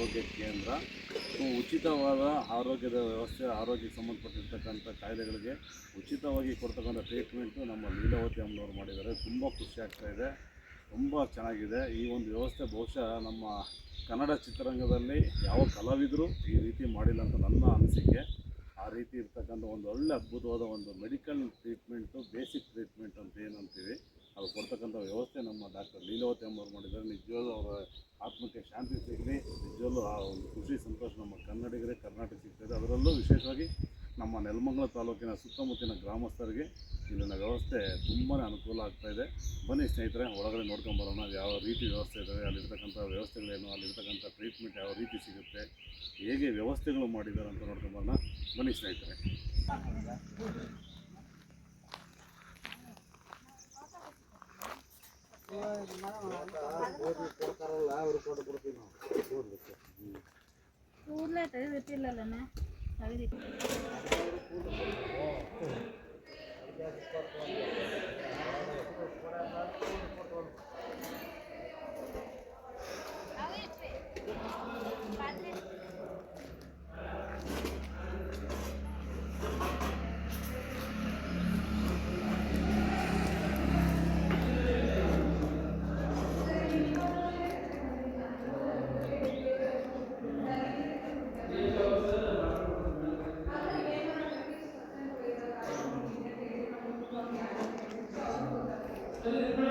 ಆರೋಗ್ಯ ಕೇಂದ್ರ. ಉಚಿತವಾದ ಆರೋಗ್ಯದ ವ್ಯವಸ್ಥೆ, ಆರೋಗ್ಯಕ್ಕೆ ಸಂಬಂಧಪಟ್ಟಿರ್ತಕ್ಕಂಥ ಕಾಯಿಲೆಗಳಿಗೆ ಉಚಿತವಾಗಿ ಕೊಡ್ತಕ್ಕಂಥ ಟ್ರೀಟ್ಮೆಂಟು ನಮ್ಮ ಲೀಲಾವತಿ ಅಮ್ಮನವರು ಮಾಡಿದ್ದಾರೆ. ತುಂಬ ಖುಷಿ ಆಗ್ತಾ ಇದೆ. ತುಂಬ ಚೆನ್ನಾಗಿದೆ. ಈ ಒಂದು ವ್ಯವಸ್ಥೆ ಬಹುಶಃ ನಮ್ಮ ಕನ್ನಡ ಚಿತ್ರರಂಗದಲ್ಲಿ ಯಾವ ಕಲಾವಿದರು ಈ ರೀತಿ ಮಾಡಿಲ್ಲ ಅಂತ ನನ್ನ ಅನಿಸಿಕೆ. ಆ ರೀತಿ ಇರ್ತಕ್ಕಂಥ ಒಂದು ಒಳ್ಳೆ ಅದ್ಭುತವಾದ ಒಂದು ಮೆಡಿಕಲ್ ಟ್ರೀಟ್ಮೆಂಟು ಬೇಸಿಕ್ ಟ್ರೀಟ್ಮೆಂಟ್ ಅಂತ ಏನಂತೀವಿ, ಅದು ಕೊಡ್ತಕ್ಕಂಥ ವ್ಯವಸ್ಥೆ ನಮ್ಮ ಡಾಕ್ಟರ್ ಲೀಲಾವತಿ ಅಮ್ಮವ್ರು ಮಾಡಿದ್ದಾರೆ. ನಿಜವಾದ ಅವರ ಆತ್ಮಕ್ಕೆ ಶಾಂತಿ ಸಿಗಲಿ. ನಿಜವಾಗ್ಲೂ ಆ ಒಂದು ಖುಷಿ ಸಂತೋಷ ನಮ್ಮ ಕನ್ನಡಿಗರೇ ಕರ್ನಾಟಕ ಸಿಗ್ತದೆ ಅದರಲ್ಲೂ ವಿಶೇಷವಾಗಿ ನಮ್ಮ ನೆಲಮಂಗಲ ತಾಲೂಕಿನ ಸುತ್ತಮುತ್ತಲಿನ ಗ್ರಾಮಸ್ಥರಿಗೆ ಇಲ್ಲಿನ ವ್ಯವಸ್ಥೆ ತುಂಬಾ ಅನುಕೂಲ ಆಗ್ತಾಯಿದೆ ಬನ್ನಿ ಸ್ನೇಹಿತರೆ, ಒಳಗಡೆ ನೋಡ್ಕೊಂಬರೋಣ ಯಾವ ರೀತಿ ವ್ಯವಸ್ಥೆ ಇದ್ದಾವೆ ಅಲ್ಲಿರ್ತಕ್ಕಂಥ ವ್ಯವಸ್ಥೆಗಳೇನು, ಅಲ್ಲಿರ್ತಕ್ಕಂಥ ಟ್ರೀಟ್ಮೆಂಟ್ ಯಾವ ರೀತಿ ಸಿಗುತ್ತೆ, ಹೇಗೆ ವ್ಯವಸ್ಥೆಗಳು ಮಾಡಿದ್ದಾರೆ ಅಂತ ನೋಡ್ಕೊಂಬರೋಣ ಬನ್ನಿ ಸ್ನೇಹಿತರೆ. ఊర్లో అయితే పెట్టిల్లనే అవి ಅಮ್ಮ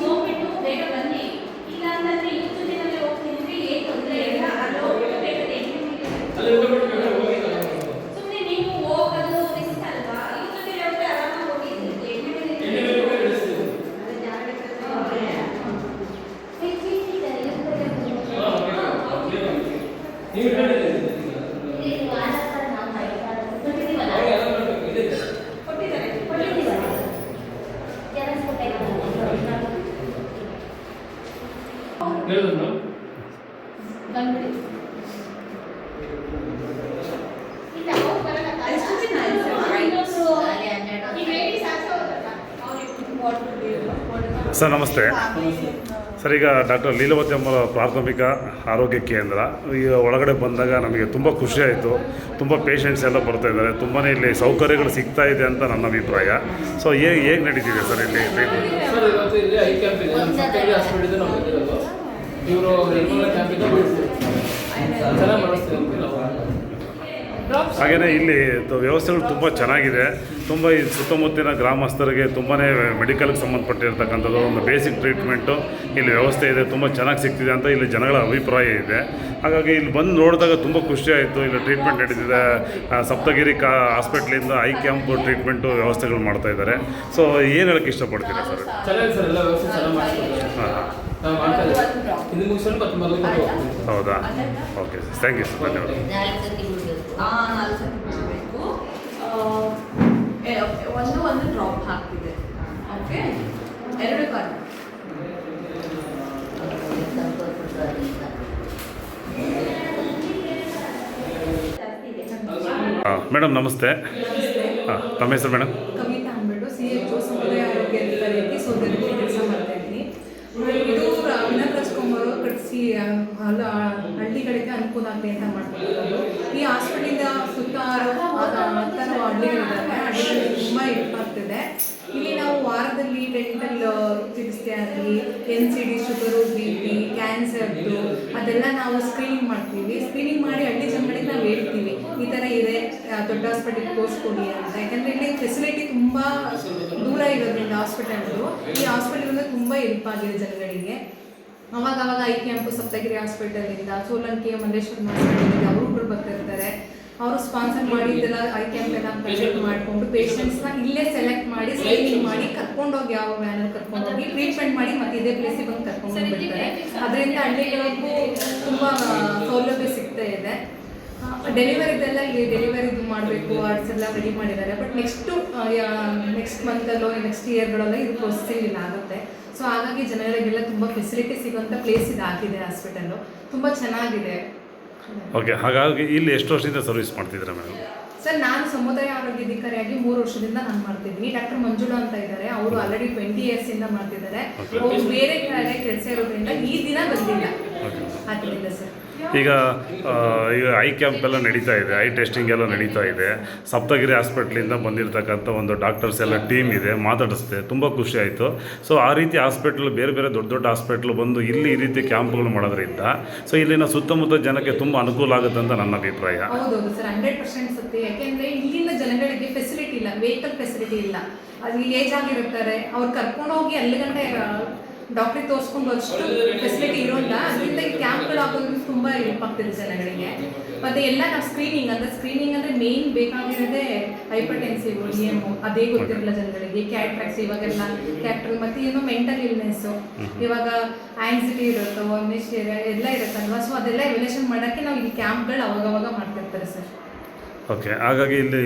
ಹೋಗ್ಬಿಟ್ಟು ಬೇಗ ಬನ್ನಿ ಇಲ್ಲ ಅಂತಂದ್ರೆ ಇಷ್ಟು ದಿನವೇ ಹೋಗ್ತೀನಿ ಏನ್ ತೊಂದರೆ ಇಲ್ಲ ಅಲ್ಲಿ ಹೋಗ್ಬಿಟ್ಟು ಬೇಕಾದ್ರೆ ಸುಮ್ಮನೆ ನೀವು ಹೋಗೋದು ರಿಸ್ಕ್ ಅಲ್ವಾ ಇಷ್ಟು ದಿನ ಹೋಗಿ ಆರಾಮಾಗಿ ಹೋಗಿ ಕೊಟ್ಟಿದ್ದಾರೆ ಬಂದ್ಬಿಡಿ ಇಲ್ಲ ಹೋಗಿ ಬರಲ್ಲ ಎಷ್ಟು ದಿನ ಆಯ್ತು? ಇನ್ನೊಂದು ಈ ಬೇಬಿ ಸಾಕ್ಸೋದಲ್ಲ ಅವ್ರಿಗೆ ಸರ್, ನಮಸ್ತೆ. ಸರ್, ಈಗ ಡಾಕ್ಟರ್ ಲೀಲಾವತಿ ಅಮ್ಮರ ಪ್ರಾಥಮಿಕ ಆರೋಗ್ಯ ಕೇಂದ್ರ. ಈಗ ಒಳಗಡೆ ಬಂದಾಗ ನಮಗೆ ತುಂಬ ಖುಷಿ ಆಯಿತು. ತುಂಬ ಪೇಷಂಟ್ಸ್ ಎಲ್ಲ ಬರ್ತಾ ಇದ್ದಾರೆ. ತುಂಬಾ ಇಲ್ಲಿ ಸೌಕರ್ಯಗಳು ಸಿಗ್ತಾ ಇದೆ ಅಂತ ನನ್ನ ಅಭಿಪ್ರಾಯ. ಸೊ ಹೇಗೆ ಹೇಗೆ ನಡೀತಿದೆ ಸರ್ ಇಲ್ಲಿ ಹಾಗೆಯೇ ಇಲ್ಲಿ ವ್ಯವಸ್ಥೆಗಳು ತುಂಬ ಚೆನ್ನಾಗಿದೆ. ತುಂಬ ಈ ಸುತ್ತಮುತ್ತಲಿನ ಗ್ರಾಮಸ್ಥರಿಗೆ ತುಂಬಾ ಮೆಡಿಕಲ್ಗೆ ಸಂಬಂಧಪಟ್ಟಿರ್ತಕ್ಕಂಥದ್ದು ಒಂದು ಬೇಸಿಕ್ ಟ್ರೀಟ್ಮೆಂಟು ಇಲ್ಲಿ ವ್ಯವಸ್ಥೆ ಇದೆ ತುಂಬ ಚೆನ್ನಾಗಿ ಸಿಗ್ತಿದೆ ಅಂತ ಇಲ್ಲಿ ಜನಗಳ ಅಭಿಪ್ರಾಯ ಇದೆ. ಹಾಗಾಗಿ ಇಲ್ಲಿ ಬಂದು ನೋಡಿದಾಗ ತುಂಬ ಖುಷಿ ಆಯಿತು. ಇಲ್ಲಿ ಟ್ರೀಟ್ಮೆಂಟ್ ನಡೀತಿದೆ. ಸಪ್ತಗಿರಿ ಕಾ ಹಾಸ್ಪಿಟ್ಲಿಂದ ಐ ಕ್ಯಾಂಪ್ ಟ್ರೀಟ್ಮೆಂಟು ವ್ಯವಸ್ಥೆಗಳು ಮಾಡ್ತಾ ಇದ್ದಾರೆ. ಸೊ ಏನು ಹೇಳಕ್ಕೆ ಇಷ್ಟಪಡ್ತೀರಾ ಸರ್? ಚೆನ್ನಾಗಿ ಸರ್ ಎಲ್ಲ ವ್ಯವಸ್ಥೆ ಚೆನ್ನಾಗಿ ಮಾಡಿಸ್ಕೊಡ್ತಾರೆ ಹಾಂ ಹೌದಾ? Okay sir thank you sir ಧನ್ಯವಾದ ಆ ನಾಲ್ಕು ಒಂದು ಒಂದು ಡ್ರಾಪ್ ಹಾಕ್ತಿದೆ. ಓಕೆ? ಎರಡು ಕಾಲು. ಮೇಡಮ್ ನಮಸ್ತೆ. ಹಾಂ ತಮ್ಮ ಹೆಸರು ಮೇಡಮ್? ಕವಿತಾ ಅಂದ್ಬಿಟ್ಟು ಸಿ ಎಚ್ ಓ ಸಮುದಾಯ ಆರೋಗ್ಯ ಅಧಿಕಾರಿಯಾಗಿ ಸೋದರಿಗೆ ಕೆಲಸ ಮಾಡ್ತಾ ಇದ್ದೀನಿ. ಇದು ವಿನಾಥ್ ರಾಜ್ಕುಮಾರ್ ಹಲ ಹಳ್ಳಿಗಳಿಗೆ ಅನುಕೂಲ ಆಗಲಿ ಅಂತ ಮಾಡ್ಕೊಂಡಿರೋದು. ಈ ಹಾಸ್ಪಿಟಲಿಂದ ಸುತ್ತ ಹತ್ತಾರು ಹಳ್ಳಿಗಳಿದ್ದಾವೆ ಹಳ್ಳಿಗಳಿಗೆ ತುಂಬ ಹೆಲ್ಪ್ ಆಗ್ತಿದೆ. ಇಲ್ಲಿ ನಾವು ವಾರದಲ್ಲಿ ಡೆಂಟಲ್ ಚಿಕಿತ್ಸೆ ಆಗಲಿ N C D sugar B P ಕ್ಯಾನ್ಸರ್ದು ಅದೆಲ್ಲ ನಾವು ಸ್ಕ್ರೀನಿಂಗ್ ಮಾಡ್ತೀವಿ. ಸ್ಕ್ರೀನಿಂಗ್ ಮಾಡಿ ಹಳ್ಳಿ ಜನಗಳಿಗೆ ನಾವು ಹೇಳ್ತೀವಿ, ಈ ಥರ ಇದೆ ದೊಡ್ಡ ಹಾಸ್ಪಿಟಲ್ ತೋರಿಸ್ಕೊಡಿ ಅಂತ. ಯಾಕಂದರೆ ಇಲ್ಲಿ ಫೆಸಿಲಿಟಿ ತುಂಬ ದೂರ ಇರೋದ್ರಿಂದ ಹಾಸ್ಪಿಟಲ್ಗಳು, ಈ ಹಾಸ್ಪಿಟಲಿಂದ ತುಂಬ ಹೆಲ್ಪ್ ಆಗಿದೆ ಜನಗಳಿಗೆ. ಅವಾಗ ಅವಾಗ ಐ ಕ್ಯಾಂಪು ಸಪ್ತಗಿರಿ ಹಾಸ್ಪಿಟಲಿಂದ ಸೋಲಂಕಿ ಮಂದೇಶ್ವರ ಹಾಸ್ಪಿಟಲಿಂದ ಅವರುಗಳು ಬರ್ತಿರ್ತಾರೆ. ಅವರು ಸ್ಪಾನ್ಸರ್ ಮಾಡಿ ಇದೆಲ್ಲ ಐ ಕ್ಯಾಂಪ್ ಎಲ್ಲ ಕಲೆಕ್ಟ್ ಮಾಡಿಕೊಂಡು ಪೇಷಂಟ್ಸ್ನ ಇಲ್ಲೇ ಸೆಲೆಕ್ಟ್ ಮಾಡಿ ಸ್ಕ್ರೀನಿಂಗ್ ಮಾಡಿ ಕರ್ಕೊಂಡೋಗಿ ಯಾವ ವ್ಯಾನಲ್ಲಿ ಕರ್ಕೊಂಡೋಗಿ ಟ್ರೀಟ್ಮೆಂಟ್ ಮಾಡಿ ಮತ್ತೆ ಇದೇ ಪ್ಲೇಸಿಗೆ ಬಂದು ಕರ್ಕೊಂಡು ಹೋಗ್ಬಿಡ್ತಾರೆ. ಅದರಿಂದ ಹಳ್ಳಿಗಳಿಗೂ ತುಂಬ ಸೌಲಭ್ಯ ಸಿಗ್ತಾ ಇದೆ. ಡೆಲಿವರಿದೆಲ್ಲ ಇಲ್ಲಿ ಡೆಲಿವರಿದು ಮಾಡಬೇಕು ಆರ್ಟ್ಸ್ ಎಲ್ಲ ರೆಡಿ ಮಾಡಿದ್ದಾರೆ. ಬಟ್ ನೆಕ್ಸ್ಟು ನೆಕ್ಸ್ಟ್ ಮಂತಲ್ಲೋ ನೆಕ್ಸ್ಟ್ ಇಯರ್ಗಳಲ್ಲೋ ಇದು ಪ್ರೊಸೆಸಿಂಗ್ ಇಲ್ಲ ಆಗುತ್ತೆ. ಸೊ ಹಾಗಾಗಿ ಜನಗಳಿಗೆಲ್ಲ ತುಂಬ ಫೆಸಿಲಿಟಿ ಸಿಗುವಂಥ ಪ್ಲೇಸ್ ಇದಾಗಿದೆ ಹಾಸ್ಪಿಟಲ್ಲು ತುಂಬ ಚೆನ್ನಾಗಿದೆ. ಓಕೆ ಹಾಗಾಗಿ ಇಲ್ಲಿ ಎಷ್ಟು ವರ್ಷದಿಂದ ಸರ್ವಿಸ್ ಮಾಡ್ತಿದ್ದೀರಾ ಮೇಡಮ್ ಸರ್ ನಾನು ಸಮುದಾಯ ಆರೋಗ್ಯ ಅಧಿಕಾರಿಯಾಗಿ ಮೂರು ವರ್ಷದಿಂದ ನಾನು ಮಾಡ್ತಿದ್ದೀನಿ. ಡಾಕ್ಟರ್ ಮಂಜುಳಾ ಅಂತ ಇದ್ದಾರೆ. ಅವರು ಆಲ್ರೆಡಿ ಟ್ವೆಂಟಿ ಇಯರ್ಸ್ ಇಂದ ಮಾಡ್ತಿದ್ದಾರೆ. ಅವರು ಬೇರೆ ಕಡೆ ಕೆಲಸ ಇರೋದ್ರಿಂದ ಈ ದಿನ ಬಂದಿಲ್ಲ. ಅದರಿಂದ ಸರ್. ಈಗ ಈಗ ಐ ಕ್ಯಾಂಪ್ ಎಲ್ಲ ನಡೀತಾ ಇದೆ ಐ ಟೆಸ್ಟಿಂಗ್ ಎಲ್ಲ ನಡೀತಾ ಇದೆ. ಸಪ್ತಗಿರಿ ಹಾಸ್ಪಿಟ್ಲಿಂದ ಬಂದಿರತಕ್ಕಂಥ ಒಂದು ಡಾಕ್ಟರ್ಸ್ ಎಲ್ಲ ಟೀಮ್ ಇದೆ, ಮಾತಾಡಿಸ್ದೆ, ತುಂಬ ಖುಷಿ ಆಯಿತು. ಸೊ ಆ ರೀತಿ ಹಾಸ್ಪಿಟ್ಲ್ ಬೇರೆ ಬೇರೆ ದೊಡ್ಡ ದೊಡ್ಡ ಹಾಸ್ಪಿಟ್ಲ್ ಬಂದು ಇಲ್ಲಿ ಈ ರೀತಿ ಕ್ಯಾಂಪ್ಗಳು ಮಾಡೋದ್ರಿಂದ ಸೊ ಇಲ್ಲಿನ ಸುತ್ತಮುತ್ತ ಜನಕ್ಕೆ ತುಂಬ ಅನುಕೂಲ ಆಗುತ್ತೆ ಅಂತ ನನ್ನ ಅಭಿಪ್ರಾಯ. ಹೌದೌದು ಸರ್ ಹಂಡ್ರೆಡ್ ಪರ್ಸೆಂಟ್ ಸತ್ಯ. ಯಾಕೆಂದರೆ ಇಲ್ಲಿನ ಜನಗಳಿಗೆ ಫೆಸಿಲಿಟಿ ಇಲ್ಲ ವೆಹಿಕಲ್ ಫೆಸಿಲಿಟಿ ಇಲ್ಲ. ಅಲ್ಲಿ ಏಜ್ ಆಗಿರ್ತಾರೆ ಅವ್ರು ಕರ್ಕೊಂಡು ಹೋಗಿ ಅಲ್ಲಿ ಗಂಟೆ ಡಾಕ್ಟ್ರಿಗೆ ತೋರಿಸ್ಕೊಂಡು ಅಷ್ಟು ಫೆಸಿಲಿಟಿ ಇರೋಲ್ಲ. ಅದರಿಂದ ಈ ಕ್ಯಾಂಪ್ಗಳು ಹಾಕೋದ್ರಿಂದ ತುಂಬ ಹೆಲ್ಪ್ ಆಗ್ತಿದೆ ಜನಗಳಿಗೆ. ಮತ್ತೆ ಎಲ್ಲ ನಾವು ಸ್ಕ್ರೀನಿಂಗ್ ಅಂದ್ರೆ ಸ್ಕ್ರೀನಿಂಗ್ ಅಂದ್ರೆ ಮೇನ್ ಬೇಕಾಗಿರೋದೇ ಹೈಪರ್ ಟೆನ್ಸಿವ್ ಎಂ ಅದೇ ಗೊತ್ತಿರಲ್ಲ ಜನಗಳಿಗೆ. ಕ್ಯಾಟ್ರಾಕ್ಸ್ ಇವಾಗೆಲ್ಲ ಕ್ಯಾಟ್ರಲ್ ಮತ್ತೆ ಏನೋ ಮೆಂಟಲ್ ಇಲ್ನೆಸ್ ಇವಾಗ ಆಂಗ್ಸಿಟಿ ಇರುತ್ತೋ ಅಮ್ನೇಷಿಯಾ ಎಲ್ಲ ಇರುತ್ತಲ್ವಾ? ಸೊ ಅದೆಲ್ಲ ರಿಲೇಷನ್ ಮಾಡೋಕೆ ನಾವು ಈ ಕ್ಯಾಂಪ್ಗಳು ಅವಾಗವಾಗ ಮಾಡ್ತಿರ್ತಾರೆ ಸರ್ ಓಕೆ ಹಾಗಾಗಿ ಇಲ್ಲಿ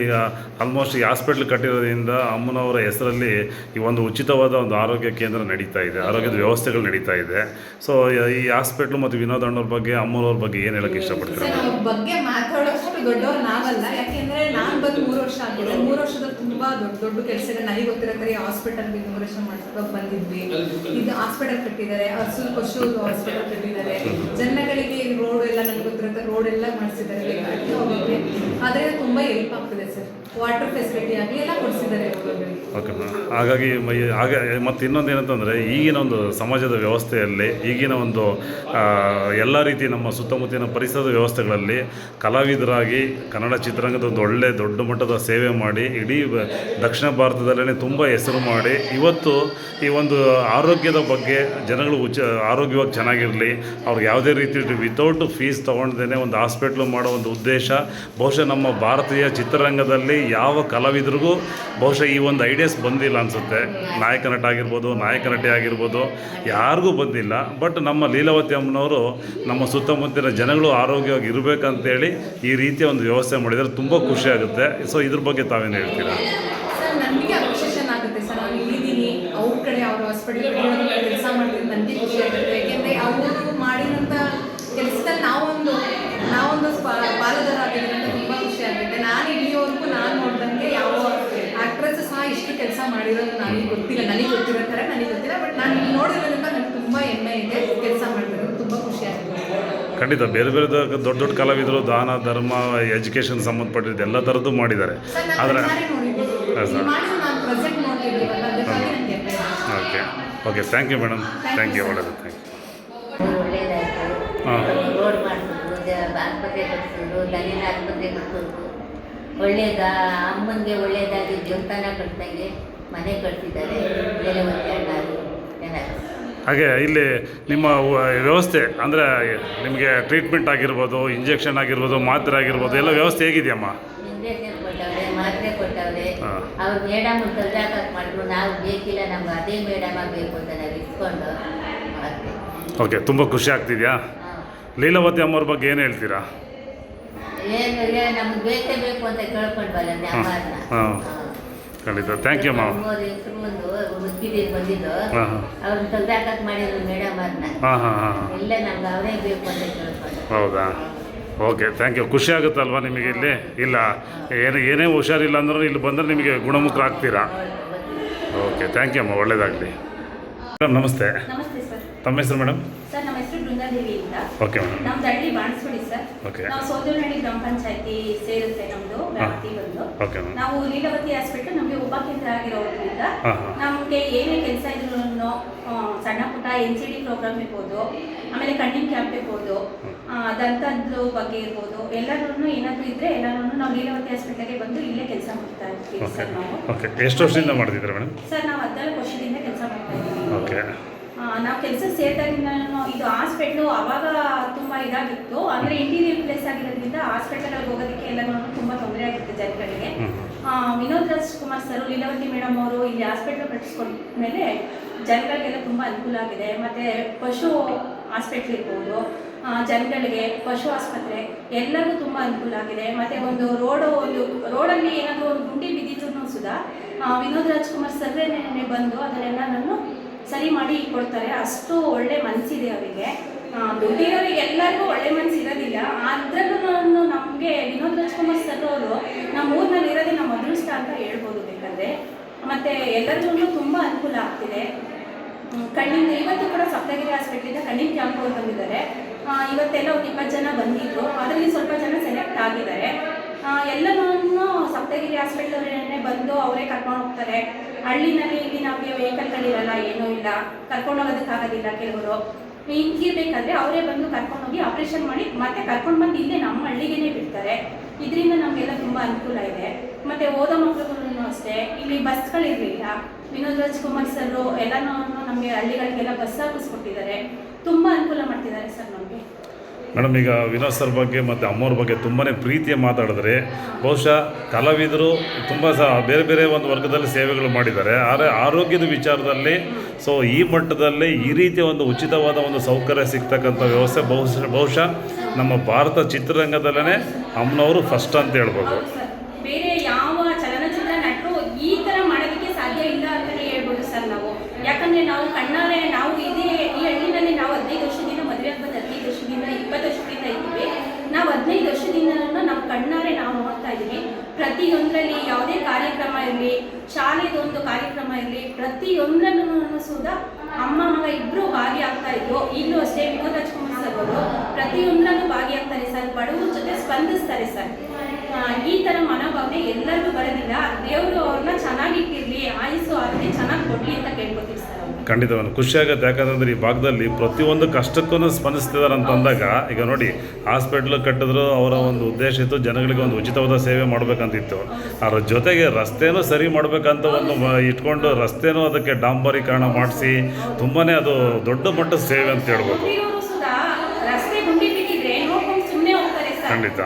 ಆಲ್ಮೋಸ್ಟ್ ಈ ಹಾಸ್ಪಿಟ್ಲ್ ಕಟ್ಟಿರೋದ್ರಿಂದ ಅಮ್ಮನವರ ಹೆಸರಲ್ಲಿ ಈ ಒಂದು ಉಚಿತವಾದ ಒಂದು ಆರೋಗ್ಯ ಕೇಂದ್ರ ನಡೀತಾ ಇದೆ ಆರೋಗ್ಯದ ವ್ಯವಸ್ಥೆಗಳು ನಡೀತಾ ಇದೆ. ಸೊ ಈ ಹಾಸ್ಪಿಟ್ಲು ಮತ್ತು ವಿನೋದ್ ಅಣ್ಣವ್ರ ಬಗ್ಗೆ ಅಮ್ಮನವ್ರ ಬಗ್ಗೆ ಏನು ಹೇಳಕ್ಕೆ ಇಷ್ಟಪಡ್ತೀರಾ? ಬಗ್ಗೆ ಮಾತಾಡೋಷ್ಟು ದೊಡ್ಡವ್ರು ನಾವಲ್ಲ ಯಾಕೆಂದ್ರೆ ನಾನು ಬಂದು ಮೂರು ವರ್ಷ ಆಗಿದೆ. ಮೂರು ವರ್ಷದ ತುಂಬಾ ದೊಡ್ಡ ದೊಡ್ಡ ಕೆಲಸಗಳು ನನಗೆ ಗೊತ್ತಿರೋ ಥರ ಹಾಸ್ಪಿಟಲ್ ಇನಾಗ್ರೇಷನ್ ಮಾಡ್ಸೋಕೆ ಬಂದಿದ್ವಿ. ಇದು ಹಾಸ್ಪಿಟಲ್ ಕಟ್ಟಿದ್ದಾರೆ ಹಸು ಪಶು ಹಾಸ್ಪಿಟಲ್ ಕಟ್ಟಿದ್ದಾರೆ. ಜನಗಳಿಗೆ ರೋಡ್ ಎಲ್ಲ ನನಗೆ ಗೊತ್ತಿರೋ ರೋಡ್ ಎಲ್ಲ ಮಾಡಿಸಿದ್ದಾರೆ ಬೇಕಾಗಿ ಹೋಗೋಕ್ಕೆ ಅದರಿಂದ ತುಂಬಾ ಹೆಲ್ಪ್ ಆಗ್ತಿದೆ ಸರ್ ವಾಟರ್ ಫೆಸಿಲಿಟಿ ಆಗಲಿ ಎಲ್ಲ ಕೊಡಿಸಿದ್ದಾರೆ ಓಕೆ ಹಾಗಾಗಿ ಹಾಗೆ, ಮತ್ತು ಇನ್ನೊಂದು ಏನಂತಂದರೆ, ಈಗಿನ ಒಂದು ಸಮಾಜದ ವ್ಯವಸ್ಥೆಯಲ್ಲಿ, ಈಗಿನ ಒಂದು ಎಲ್ಲ ರೀತಿ ನಮ್ಮ ಸುತ್ತಮುತ್ತಲಿನ ಪರಿಸರದ ವ್ಯವಸ್ಥೆಗಳಲ್ಲಿ ಕಲಾವಿದರಾಗಿ ಕನ್ನಡ ಚಿತ್ರರಂಗದ ಒಂದು ಒಳ್ಳೆ ದೊಡ್ಡ ಮಟ್ಟದ ಸೇವೆ ಮಾಡಿ, ಇಡೀ ದಕ್ಷಿಣ ಭಾರತದಲ್ಲೇ ತುಂಬ ಹೆಸರು ಮಾಡಿ, ಇವತ್ತು ಈ ಒಂದು ಆರೋಗ್ಯದ ಬಗ್ಗೆ ಜನಗಳು ಉಚ ಆರೋಗ್ಯವಾಗಿ ಚೆನ್ನಾಗಿರಲಿ, ಅವ್ರಿಗೆ ಯಾವುದೇ ರೀತಿ ವಿತೌಟ್ ಫೀಸ್ ತೊಗೊಂಡೇ ಒಂದು ಹಾಸ್ಪಿಟ್ಲು ಮಾಡೋ ಒಂದು ಉದ್ದೇಶ, ಬಹುಶಃ ನಮ್ಮ ಭಾರತೀಯ ಚಿತ್ರರಂಗದಲ್ಲಿ ಯಾವ ಕಲಾವಿದರಿಗೂ ಬಹುಶಃ ಈ ಒಂದು ಐಡಿಯಾಸ್ ಬಂದಿಲ್ಲ ಅನಿಸುತ್ತೆ. ನಾಯಕ ನಟ ಆಗಿರ್ಬೋದು, ನಾಯಕ ನಟಿ ಆಗಿರ್ಬೋದು, ಯಾರಿಗೂ ಬಂದಿಲ್ಲ. ಬಟ್ ನಮ್ಮ ಲೀಲಾವತಿ ಅಮ್ಮನವರು ನಮ್ಮ ಸುತ್ತಮುತ್ತಲಿನ ಜನಗಳು ಆರೋಗ್ಯವಾಗಿ ಇರಬೇಕಂತೇಳಿ ಈ ರೀತಿಯ ಒಂದು ವ್ಯವಸ್ಥೆ ಮಾಡಿದರೆ ತುಂಬ ಖುಷಿಯಾಗುತ್ತೆ ಸೊ ಇದ್ರ ಬಗ್ಗೆ ತಾವೇನು ಹೇಳ್ತೀರಾ ಸರ್ ನನಗೆ ಅಪ್ರಿಷಿಯೇಷನ್ ಆಗುತ್ತೆ ಸರ್ ನಾನು ಇಲ್ಲಿದ್ದೀನಿ ಅವ್ರ ಕಡೆ ಅವ್ರ ಹಾಸ್ಪಿಟಲ್ ಕೆಲಸ ಮಾಡ್ತೀನಿ ನನಗೆ ಖುಷಿ ಆಗುತ್ತೆ ಯಾಕೆಂದರೆ ಅವರು ಮಾಡಿರೋಂಥ ಕೆಲಸದಲ್ಲಿ ನಾವೊಂದು ನಾವೊಂದು ಪಾ- ಪಾಲುದಾರ ಆಗಿದ್ದೀನಿ ಅಂತ ತುಂಬ ಖುಷಿ ಆಗುತ್ತೆ ನಾನು ಇಲ್ಲಿವರೆಗೂ ನಾನು ನೋಡ್ದಂಗೆ ಯಾವ ಆ್ಯಕ್ಟ್ರೆಸ್ ಸಹ ಇಷ್ಟು ಕೆಲಸ ಮಾಡಿರೋದು ನನಗೆ ಗೊತ್ತಿಲ್ಲ. ನನಗೆ ಗೊತ್ತಿರೋ ಥರ ನನಗೆ ಗೊತ್ತಿಲ್ಲ. ಬಟ್ ನಾನು ಇಲ್ಲಿ ನೋಡಿರೋದ್ರಿಂದ ನನಗೆ ತುಂಬ ಹೆಮ್ಮೆ ಇದೆ ಕೆಲಸ ಮಾಡಿದ್ರು ತುಂಬ ಖುಷಿ ಆಗುತ್ತೆ. ಖಂಡಿತ. ಬೇರೆ ಬೇರೆ ದೊಡ್ಡ ದೊಡ್ಡ ಕಲಾವಿದರು ದಾನ ಧರ್ಮ ಎಜುಕೇಶನ್ ಸಂಬಂಧಪಟ್ಟಿದ್ದು ಎಲ್ಲ ಥರದ್ದು ಮಾಡಿದ್ದಾರೆ. ಆದರೆ okay. Okay thank you madam thank you ಒಳ್ಳೆಯದು ಥ್ಯಾಂಕ್ ಯು ಹಾಂ. ರೋಡ್ ಮಾಡಿಸಿದ್ರು ಆಸ್ಪತ್ರೆ ಆಸ್ಪತ್ರೆ ಕಟ್ಸಿದ್ರು. ಒಳ್ಳೇದ? ಅಮ್ಮನಿಗೆ ಒಳ್ಳೇದಾಗಿ ದೇವಸ್ಥಾನ ಕಟ್ದಂಗೆ. ಮನೆ ಅಣ್ಣಾರು ಚೆನ್ನಾಗಿ ಹಾಗೆ ಇಲ್ಲಿ ನಿಮ್ಮ ವ್ಯವಸ್ಥೆ ಅಂದರೆ ನಿಮಗೆ ಟ್ರೀಟ್ಮೆಂಟ್ ಆಗಿರ್ಬೋದು ಇಂಜೆಕ್ಷನ್ ಆಗಿರ್ಬೋದು ಮಾತ್ರೆ ಆಗಿರ್ಬೋದು ಎಲ್ಲ ವ್ಯವಸ್ಥೆ ಹೇಗಿದೆಯಮ್ಮ? ಇಂಜೆಕ್ಷನ್ ಕೊಟ್ಟವ್ರೆ ಮಾತ್ರೆ ಕೊಟ್ಟವ್ರೆ. ಹಾ. ಅವ್ರು ಮೇಡಮ್ ಕಲ್ದಾಕಕ್ಕೆ ಮಾಡಿದ್ರು ನಾವು ಬೇಕಿಲ್ಲ ನಮ್ಗೆ ಅದೇ ಮೇಡಮ್ ಆಗಬೇಕು ಅಂತ ನಾವು ಇಟ್ಕೊಂಡು ಓಕೆ ತುಂಬ ಖುಷಿ ಆಗ್ತಿದೆಯಾ? ಲೀಲಾವತಿ ಅಮ್ಮವ್ರ ಬಗ್ಗೆ ಏನು ಹೇಳ್ತೀರಾ? ಏನು ನಮ್ಗೆ ಬೇಕೇ ಬೇಕು ಅಂತ ಕೇಳ್ಕೊಂಡು ಹಾಂ. ಖಂಡಿತ ಥ್ಯಾಂಕ್ ಯು ಮಾವ ಮೂರು ಬಂದಿದ್ದು. ಹಾಂ ಹಾಂ. ಅವ್ರನ್ನ ತೆಗ್ದಾಕಕ್ಕೆ ಮಾಡಿದ್ರು ಮೇಡಮ್ ಅದನ್ನ ಹಾಂ ಹಾಂ ಹಾಂ. ಇಲ್ಲ ನಮ್ಗೆ ಅವರೇ ಬೇಕು ಅಂತ ಕೇಳ್ಕೊಂಡು. ಹೌದಾ? ಓಕೆ ಥ್ಯಾಂಕ್ ಯು ಖುಷಿ ಆಗುತ್ತಲ್ವಾ ನಿಮಗೆ ಇಲ್ಲಿ? ಇಲ್ಲ ಏನೇ ಏನೇ ಹುಷಾರಿಲ್ಲ ಅಂದ್ರೂ ಇಲ್ಲಿ ಬಂದರೆ ನಿಮಗೆ ಗುಣಮುಖರಾಗ್ತೀರಾ? ಓಕೆ ಥ್ಯಾಂಕ್ ಯು ಅಮ್ಮ ಒಳ್ಳೇದಾಗಲಿ. ಮೇಡಮ್ ನಮಸ್ತೆ. ನಮಸ್ತೆ ಸರ್ ತಮ್ಮ ಹೆಸರು ಮೇಡಮ್ ಸರ್ ನಮ್ಮ ಹೆಸರು ಬೃಂದಾದೇವಿ ಅಂತ. ಓಕೆ ಮೇಡಮ್ ನಮ್ದು ಹಳ್ಳಿ ಬಾಣಸ್ವಾಡಿ ಓಕೆ ನಾವು ಸೋದರಹಳ್ಳಿ ಗ್ರಾಮ ಪಂಚಾಯತಿ ಸೇರುತ್ತೆ ನಮ್ದು ವ್ಯಾಪ್ತಿ ಬಂದು. ಓಕೆ ಮ್ಯಾಮ್ ನಾವು ಲೀಲಾವತಿ ಹಾಸ್ಪಿಟಲ್ ನಮಗೆ ಉಪಕೇಂದ್ರ ಆಗಿರೋದ್ರಿಂದ ನಮಗೆ ಏನೇ ಕೆಲಸ ಇದ್ರು ಸಣ್ಣ ಪುಟ್ಟ ಎನ್ ಸಿ ಡಿ ಪ್ರೋಗ್ರಾಮ್ ಇರ್ಬೋದು ಆಮೇಲೆ ಕಣ್ಣಿನ ಕ್ಯಾಂಪ್ ಇರ್ಬೋದು ದಂತದ್ದು ಬಗ್ಗೆ ಇರ್ಬೋದು ಎಲ್ಲರೂ ಏನಾದರೂ ಇದ್ರೆ ಎಲ್ಲರೂ ನಾವು ಲೀಲಾವತಿ ಹಾಸ್ಪಿಟಲ್ಗೆ ಬಂದು ಇಲ್ಲೇ ಕೆಲಸ ಮಾಡ್ತಾ ಇರ್ತೀವಿ ಸರ್ ನಾವು. ಓಕೆ ಎಷ್ಟು ವರ್ಷದಿಂದ ಮಾಡ್ತಿದ್ದೀರಾ ಮೇಡಮ್? ಸರ್ ನಾವು ಹದಿನಾಲ್ಕು ವರ್ಷದಿಂದ ಕೆಲಸ ಮಾಡ್ತಾ ಇದ್ದೀವಿ. ಓಕೆ ನಾವು ಕೆಲಸ ಸೇರಿದಾಗಿಂದ ಇದು ಹಾಸ್ಪಿಟ್ಲು ಅವಾಗ ತುಂಬ ಇದಾಗಿತ್ತು. ಅಂದರೆ ಇಂಟೀರಿಯರ್ ಪ್ಲೇಸ್ ಆಗಿರೋದ್ರಿಂದ ಹಾಸ್ಪಿಟಲ್ಗೆ ಹೋಗೋದಕ್ಕೆ ಎಲ್ಲರೂ ತುಂಬ ತೊಂದರೆ ಆಗಿತ್ತು ಜನಗಳಿಗೆ. ವಿನೋದ್ ರಾಜ್ ಕುಮಾರ್ ಸರ್ ಲೀಲಾವತಿ ಮೇಡಮ್ ಅವರು ಇಲ್ಲಿ ಹಾಸ್ಪಿಟ್ಲ್ ಕಟ್ಟಿಸ್ಕೊಂಡ ಮೇಲೆ ಜನಗಳಿಗೆಲ್ಲ ತುಂಬ ಅನುಕೂಲ ಆಗಿದೆ. ಮತ್ತು ಪಶು ಹಾಸ್ಪಿಟ್ಲ್ ಇರ್ಬೋದು ಜನಗಳಿಗೆ ಪಶು ಆಸ್ಪತ್ರೆ ಎಲ್ಲರಿಗೂ ತುಂಬ ಅನುಕೂಲ ಆಗಿದೆ. ಮತ್ತು ಒಂದು ರೋಡು ಒಂದು ರೋಡಲ್ಲಿ ಏನಾದರೂ ಒಂದು ಗುಂಡಿ ಬಿದ್ದಿದ್ರು ಸುಧಾ ವಿನೋದ್ ರಾಜ್ಕುಮಾರ್ ಸರ್ರೇ ಬಂದು ಅದನ್ನೆಲ್ಲ ನಾನು ಸರಿ ಮಾಡಿ ಕೊಡ್ತಾರೆ. ಅಷ್ಟು ಒಳ್ಳೆ ಮನಸ್ಸಿದೆ ಅವರಿಗೆ. ದುಡ್ಡಿರೋರಿಗೆ ಎಲ್ಲರಿಗೂ ಒಳ್ಳೆ ಮನಸ್ಸು ಇರೋದಿಲ್ಲ ಅದ್ರಲ್ಲೂ ನಮಗೆ ವಿನೋದ್ ರಾಜ್ಕುಮಾರ್ ಸರ್ ಅವರು ನಮ್ಮ ಊರಿನಲ್ಲಿ ಇರೋದೇ ನಮ್ಮ ಅದೃಷ್ಟ ಅಂತ ಹೇಳ್ಬೋದು ಬೇಕಾದ್ರೆ. ಮತ್ತು ಎಲ್ಲರಿಗೂ ತುಂಬ ಅನುಕೂಲ ಆಗ್ತಿದೆ. ಕಣ್ಣಿನ ಇವತ್ತು ಕೂಡ ಸಪ್ತಗಿರಿ ಹಾಸ್ಪಿಟ್ಲಿಂದ ಕಣ್ಣಿನ ಕ್ಯಾಂಪ್ ಅವ್ರು ಬಂದಿದ್ದಾರೆ. ಇವತ್ತೆಲ್ಲ ಒಂದು ಇಪ್ಪತ್ತು ಜನ ಬಂದಿದ್ರು. ಅದರಲ್ಲಿ ಸ್ವಲ್ಪ ಜನ ಸೆಲೆಕ್ಟ್ ಆಗಿದ್ದಾರೆ. ಎಲ್ಲನೂ ಸಪ್ತಗಿರಿ ಹಾಸ್ಪಿಟ್ಲವರೇ ಬಂದು ಅವರೇ ಕರ್ಕೊಂಡು ಹೋಗ್ತಾರೆ. ಹಳ್ಳಿನಲ್ಲಿ ಇಲ್ಲಿ ನಮಗೆ ವೆಹಿಕಲ್ಗಳಿರಲ್ಲ ಏನೂ ಇಲ್ಲ. ಕರ್ಕೊಂಡು ಹೋಗೋದಕ್ಕಾಗೋದಿಲ್ಲ ಕೆಲವರು. ಹಿಂಗಿರ್ಬೇಕಂದ್ರೆ ಅವರೇ ಬಂದು ಕರ್ಕೊಂಡು ಹೋಗಿ ಆಪ್ರೇಷನ್ ಮಾಡಿ ಮತ್ತೆ ಕರ್ಕೊಂಡು ಬಂದು ಇಲ್ಲೇ ನಮ್ಮ ಹಳ್ಳಿಗೇನೆ ಬಿಡ್ತಾರೆ. ಇದರಿಂದ ನಮಗೆಲ್ಲ ತುಂಬ ಅನುಕೂಲ ಇದೆ. ಮತ್ತೆ ಓದೋ ಮಕ್ಕಳುಗಳನ್ನು ಅಷ್ಟೇ, ಇಲ್ಲಿ ಬಸ್ಗಳಿರಲಿಲ್ಲ ವಿನೋದ್ ರಾಜ್ಕುಮಾರ್ ಸರ್ ಎಲ್ಲನೂ ನಮಗೆ ಹಳ್ಳಿಗಳಿಗೆಲ್ಲ ಬಸ್ ಹಾಕಿಸ್ಕೊಟ್ಟಿದ್ದಾರೆ. ತುಂಬ ಅನುಕೂಲ ಮಾಡ್ತಿದ್ದಾರೆ ಸರ್ ನಮಗೆ. ಮೇಡಮ್, ಈಗ ವಿನೋದ್ ಸರ್ ಬಗ್ಗೆ ಮತ್ತು ಅಮ್ಮವ್ರ ಬಗ್ಗೆ ತುಂಬಾ ಪ್ರೀತಿಯ ಮಾತಾಡಿದ್ರೆ ಬಹುಶಃ ಕಲಾವಿದರು ತುಂಬ ಸಹ ಬೇರೆ ಬೇರೆ ಒಂದು ವರ್ಗದಲ್ಲಿ ಸೇವೆಗಳು ಮಾಡಿದ್ದಾರೆ. ಆದರೆ ಆರೋಗ್ಯದ ವಿಚಾರದಲ್ಲಿ ಸೊ ಈ ಮಟ್ಟದಲ್ಲಿ ಈ ರೀತಿಯ ಒಂದು ಉಚಿತವಾದ ಒಂದು ಸೌಕರ್ಯ ಸಿಗ್ತಕ್ಕಂಥ ವ್ಯವಸ್ಥೆ ಬಹುಶಃ ಬಹುಶಃ ನಮ್ಮ ಭಾರತ ಚಿತ್ರರಂಗದಲ್ಲೇ ಅಮ್ಮನವರು ಫಸ್ಟ್ ಅಂತ ಹೇಳ್ಬೋದು ಹೌದು ಸರ್ ಬೇರೆ ಯಾವ ಚಲನಚಿತ್ರ ನಟರು ಈ ತರ ಮಾಡೋದಕ್ಕೆ ಸಾಧ್ಯ ಇಲ್ಲ ಅಂತಾನೆ ಹೇಳ್ಬೋದು ಸರ್ ನಾವು ಯಾಕಂದ್ರೆ ನಾವು ಕಣ್ಣಾರೆ ನಾವು ಇದೇ ಈ ಹಳ್ಳಿನಲ್ಲಿ ನಾವು ಹದಿನೈದು ವರ್ಷದಿಂದ ಮದುವೆ ಬಂದು ಹದಿನೈದು ವರ್ಷದಿಂದ ಇಪ್ಪತ್ತು ವರ್ಷದಿಂದ ಇದ್ದೀವಿ ನಾವು ಹದಿನೈದು ವರ್ಷದಿಂದ ನಮ್ಮ ಕಣ್ಣಾರೆ ನಾವು ನೋಡ್ತಾ ಇದ್ದೀವಿ ಪ್ರತಿಯೊಂದರಲ್ಲಿ ಯಾವುದೇ ಕಾರ್ಯಕ್ರಮ ಇರಲಿ ಶಾಲೆದೊಂದು ಇರಲಿ ಪ್ರತಿಯೊಂದರಲ್ಲೂ ಸುಧಾ ಅಮ್ಮ ಮಗ ಇಬ್ಬರು ಭಾಗಿಯಾಗ್ತಾ ಇದ್ರು. ಈಗಲೂ ಅಷ್ಟೇ ವಿನೋದ್ ರಾಜ್ಕುಮಾರ್ ಸರ್ ಅವರು ಪ್ರತಿಯೊಂದರಲ್ಲೂ ಭಾಗಿಯಾಗ್ತಾರೆ ಸರ್, ಬಡವರ ಜೊತೆ ಸ್ಪಂದಿಸ್ತಾರೆ ಸರ್. ಈ ಥರ ಮನೋಭಾವನೆ ಎಲ್ಲರಿಗೂ ಬರೋದಿಲ್ಲ. ದೇವರು ಅವ್ರನ್ನ ಚೆನ್ನಾಗಿಟ್ಟಿರ್ಲಿ ಆಯುಸ್ಸು ಆಗಲಿ ಚೆನ್ನಾಗಿ ಕೊಡ್ಲಿ ಅಂತ ಕೇಳ್ಕೊತೀವಿ ಸರ್. ಖಂಡಿತ ಒಂದು ಖುಷಿಯಾಗುತ್ತೆ. ಯಾಕಂತಂದ್ರೆ ಈ ಭಾಗದಲ್ಲಿ ಪ್ರತಿಯೊಂದು ಕಷ್ಟಕ್ಕೂ ಸ್ಪಂದಿಸ್ತಿದ್ದಾರೆ ಅಂತಂದಾಗ ಈಗ ನೋಡಿ ಹಾಸ್ಪಿಟ್ಲ್ ಕಟ್ಟಿದ್ರು ಅವರ ಒಂದು ಉದ್ದೇಶ ಇತ್ತು ಜನಗಳಿಗೆ ಒಂದು ಉಚಿತವಾದ ಸೇವೆ ಮಾಡಬೇಕಂತಿತ್ತು. ಅದರ ಜೊತೆಗೆ ರಸ್ತೆನೂ ಸರಿ ಮಾಡಬೇಕಂತ ಒಂದು ಇಟ್ಕೊಂಡು ರಸ್ತೆನೂ ಅದಕ್ಕೆ ಡಾಂಬರೀಕರಣ ಮಾಡಿಸಿ ತುಂಬಾ ಅದು ದೊಡ್ಡ ಮಟ್ಟದ ಸೇವೆ ಅಂತ ಹೇಳ್ಬೋದು. ಖಂಡಿತ.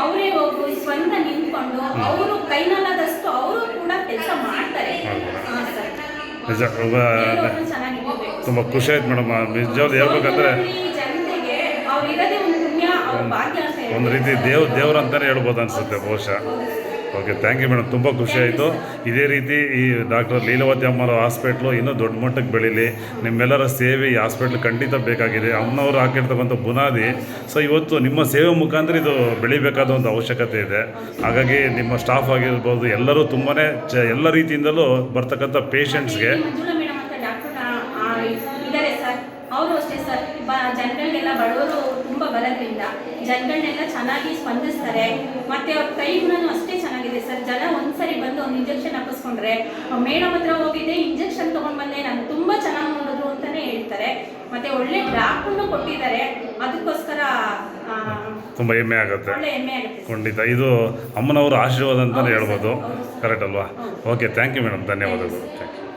ಅವರೇ ಹೋಗಿ ಸ್ವಂತ ನಿಂತ್ಕೊಂಡು ಅವರು ಕೈನಲ್ಲಾದಷ್ಟು ಕೆಲಸ ಮಾಡ್ತಾರೆ. ಹಾಂ ಸರ್. ನಿಜ ತುಂಬ ಖುಷಿ ಆಯ್ತು ಮೇಡಮ್. ನಿಜವಾದ ಹೇಳ್ಬೇಕಂದ್ರೆ ಈ ಜನತೆಗೆ ಅವ್ರು ಇರೋದೇ ಒಂದು ಪುಣ್ಯ ಅವ್ರ ಭಾಗ್ಯ ಅಂತ ಒಂದು ರೀತಿ ದೇವ್ ದೇವ್ರು ಅಂತಲೇ ಹೇಳ್ಬೋದು ಅನ್ಸುತ್ತೆ ಬಹುಶಃ. ಓಕೆ ಥ್ಯಾಂಕ್ ಯು ಮೇಡಮ್ ತುಂಬ ಖುಷಿ ಆಯಿತು ಇದೇ ರೀತಿ ಈ ಡಾಕ್ಟರ್ ಲೀಲಾವತಿ ಅಮ್ಮರ ಹಾಸ್ಪಿಟ್ಲು ಇನ್ನೂ ದೊಡ್ಡ ಮಟ್ಟಕ್ಕೆ ಬೆಳೀಲಿ ನಿಮ್ಮೆಲ್ಲರ ಸೇವೆ ಈ ಹಾಸ್ಪಿಟ್ಲ್ ಖಂಡಿತ ಬೇಕಾಗಿದೆ ಅಮ್ಮನವರು ಹಾಕಿರ್ತಕ್ಕಂಥ ಬುನಾದಿ ಸೊ ಇವತ್ತು ನಿಮ್ಮ ಸೇವೆ ಮುಖಾಂತರ ಇದು ಬೆಳಿಬೇಕಾದ ಒಂದು ಅವಶ್ಯಕತೆ ಇದೆ ಹಾಗಾಗಿ ನಿಮ್ಮ ಸ್ಟಾಫ್ ಆಗಿರ್ಬೋದು ಎಲ್ಲರೂ ತುಂಬಾ ಚ ಎಲ್ಲ ರೀತಿಯಿಂದಲೂ ಬರ್ತಕ್ಕಂಥ ಪೇಷಂಟ್ಸ್ಗೆ ಅವರು ಅಷ್ಟೇ ಸರ್ ಬ ಜನಗಳಿಗೆಲ್ಲ ಬಡವರು ತುಂಬ ಬರೋದ್ರಿಂದ ಜನಗಳನ್ನೆಲ್ಲ ಚೆನ್ನಾಗಿ ಸ್ಪಂದಿಸ್ತಾರೆ. ಮತ್ತೆ ಅವ್ರ ಕೈ ಗುಣನೂ ಅಷ್ಟೇ ಚೆನ್ನಾಗಿದೆ ಸರ್. ಜನ ಒಂದ್ಸರಿ ಬಂದು ಒಂದು ಇಂಜೆಕ್ಷನ್ ಹಾಕಿಸ್ಕೊಂಡ್ರೆ ಮೇಡಮ್ ಹತ್ರ ಹೋಗಿದ್ದೆ ಇಂಜೆಕ್ಷನ್ ತೊಗೊಂಡು ಬಂದೆ ನಾನು ತುಂಬ ಚೆನ್ನಾಗಿ ನೋಡಿದ್ರು ಅಂತಲೇ ಹೇಳ್ತಾರೆ. ಮತ್ತೆ ಒಳ್ಳೆ ಡಾಕ್ಟ್ರನ್ನು ಕೊಟ್ಟಿದ್ದಾರೆ. ಅದಕ್ಕೋಸ್ಕರ ತುಂಬ ಹೆಮ್ಮೆ ಆಗುತ್ತೆ. ಖಂಡಿತ. ಇದು ಅಮ್ಮನವರ ಆಶೀರ್ವಾದ ಅಂತಲೇ ಹೇಳ್ಬೋದು. ಕರೆಕ್ಟ್ ಅಲ್ವಾ? ಓಕೆ ಥ್ಯಾಂಕ್ ಯು ಮೇಡಮ್ ಧನ್ಯವಾದಗಳು. Thank you